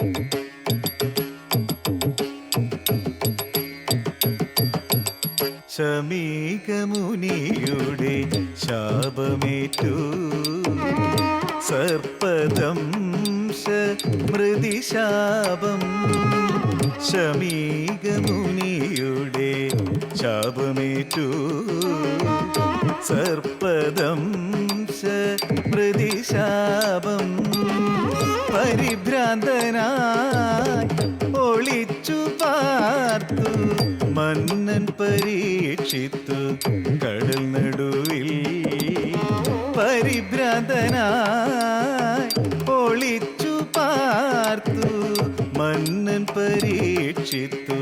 ശമീകമുനിയുടെ ശാപമേറ്റു. സർപ്പദംശ മൃതിശാപം ശമീകമുനിയുടെ ശാപമേറ്റു. സർപ്പദംശ മൃതിശാപം പരിഭ്രാന്തനായി ഒളിച്ചു പാർത്തു മന്നൻ പരീക്ഷിത്തു കടൽ നടുവിൽ പരിഭ്രാന്തനായി ഒളിച്ചു പാർത്തു മന്നൻ പരീക്ഷിത്തു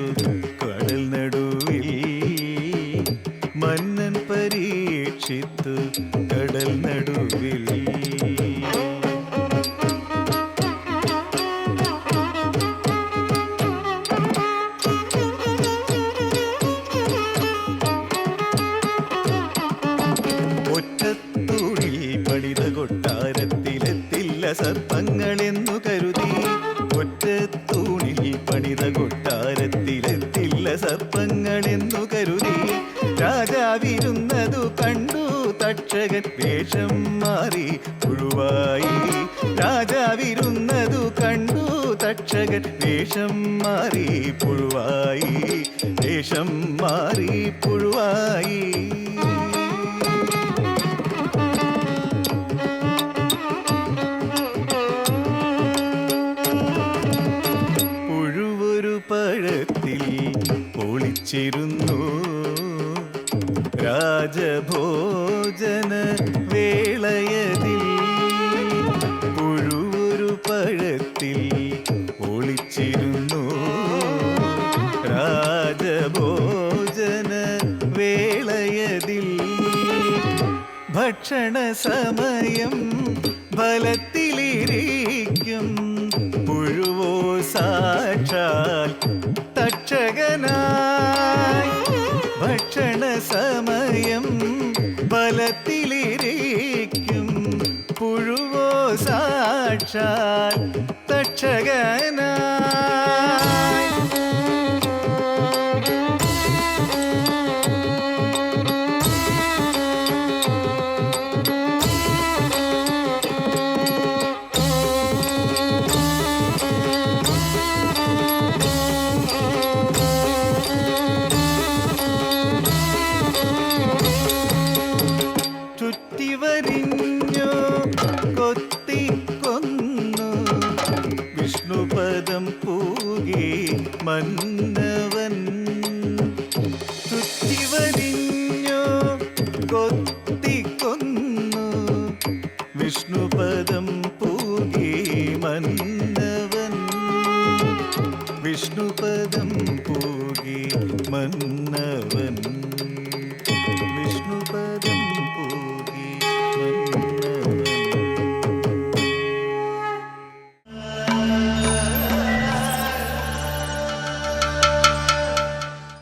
കടൽ നടുവിൽ മന്നൻ പരീക്ഷിത്തു കടൽ നടുവിൽ. ഒറ്റത്തൂണിൽ പണിത കൊട്ടാരത്തിലെത്തില്ല സർപ്പങ്ങളെന്നു കരുതി. ഒറ്റത്തൂണിൽ പണിത കൊട്ടാരത്തിലെത്തില്ല സർപ്പങ്ങളെന്നു കരുതി. രാജാവിരുന്നതു കണ്ടു തക്ഷകൻ വേഷം മാറി പുഴുവായി രാജാവിരുന്നതു കണ്ടു തക്ഷകൻ വേഷം മാറി പുഴുവായി വേഷം മാറി പുഴുവായി പഴത്തിൽ ഒളിച്ചിരുന്നു. രാജഭോജന വേളയതിൽ പുഴുവൊരു പഴത്തിൽ ഒളിച്ചിരുന്നു. രാജഭോജന വേളയതിൽ ഭക്ഷണ സമയം ഫലത്തിലിരിക്കും. പുഴുവോ സാക്ഷാൽ തക്ഷകനായി ഭക്ഷണ സമയം ഫലത്തിലിരിക്കും. പുഴുവോ സാക്ഷാൽ തക്ഷകനായി. ചുറ്റിവരിഞ്ഞു കൊത്തിക്കൊന്നു. വിഷ്ണുപദം പൂകി മന്നവൻ. വിഷ്ണുപദം മന്നവൻ. വിഷ്ണുപദം മന്നവൻ.